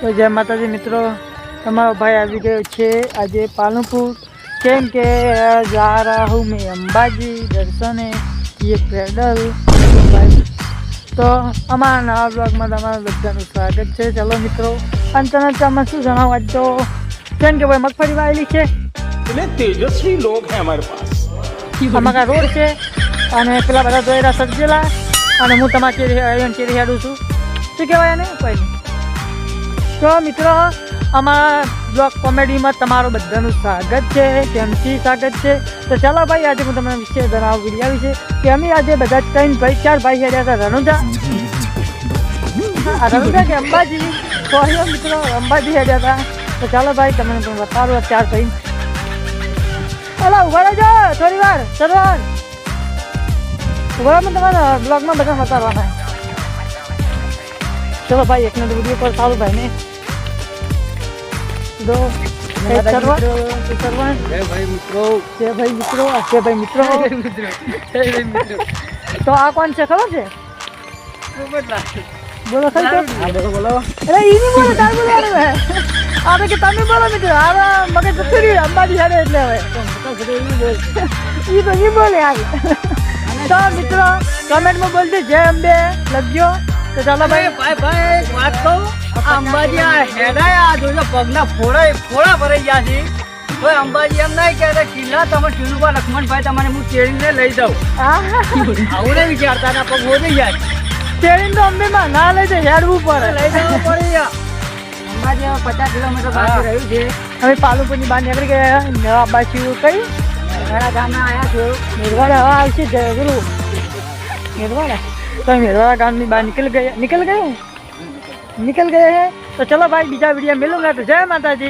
તો જય માતાજી મિત્રો તમારો ભાઈ આવી ગયો છે આજે પાલનપુર. કેમ કે જા રહા હું મેં અંબાજી દર્શને એ પેડલ તો અમારા નવા બ્લોગમાં તમારું બધાનું સ્વાગત છે. ચાલો મિત્રો અને ચનચામાં શું જણાવવા તો કેમ કે ભાઈ મગફળી વાયેલી છે? એટલે તેજસ્વી લોક હે અમારે પાસ. અમારા રોડ છે? અને પેલા બધા દોયરા સર્જેલા. અને હું તમારા ચેરી આયોજન ચેરી હાડું છું. શું કહેવાય એને કોઈ તો મિત્રો? અમારા બ્લોગ કોમેડીમાં તમારું બધાનું સ્વાગત છે. કેમથી સ્વાગત છે. તો ચાલો ભાઈ, આજે હું તમને વિશે જણાવું વિડીયા વિશે. કે અમે આજે બધા ત્રણ ભાઈ, ચાર ભાઈ હેડ્યા હતા, રણુજા. રણુજા કે અંબાજી. અહીંયા મિત્રો અંબાજી હેડ્યા હતા. તો ચાલો ભાઈ, તમને પણ બતાવું ચાર ભાઈ. ચાલો ઊભા રહેજો. થોડી વાર ચલો ઊભા તમારા બ્લોગમાં બધા બતાવવાના. ચલો ભાઈ એકને વીડિયો પર સારું ભાઈ ને. દો એક સરવાન એક સરવાન જય ભાઈ મિત્રો. છે ભાઈ મિત્રો આ છે ભાઈ મિત્રો. તો આ કોણ છે ખબર છે? બોલો બોલો બોલો. અરે ઈ બોલો તાર તો કે તમે બોલો મિત્રો આ મગજ જતું રહ્યું અંબાજી હેડે એટલે હવે. ઈ તો નહીં બોલે યાર તો મિત્રો કમેન્ટમાં બોલજો જય અંબે લખજો. તો ચાલો ભાઈ ભાઈ ભાઈ એક વાત કહું? અંબાજી આ હેડાય આ જોજો પગના ફોડા ફોડા ભરાઈ ગયા છે. ભાઈ અંબાજી એમ નહીં કે કિલ્લા તમે ટીનુભા લક્ષ્મણભાઈ તમને હું ચેડીને લઈ જાઉં. આવું નહીં વિચારતા ના પગ વધી જાય. ચેડીને તો અંબેમાં ના લઈ જાય હેડવું પડે. લઈ જવું પડે અંબાજી હવે પચાસ કિલોમીટર બાકી રહ્યું છે. હવે પાલુપુરની બહાર નીકળી ગયા નવા બાજુ કઈ ઘણા ગામના આવ્યા છો. મેરવાડા હવે આવશે જરૂર મેરવાડા? તમે મેળવાડા ગામની બહાર નીકળ ગયા. નીકળ ગયા? નીકળ ગયા હે? તો ચલો ભાઈ, બીજા વીડિયો મિલુંગા તો જય માતાજી.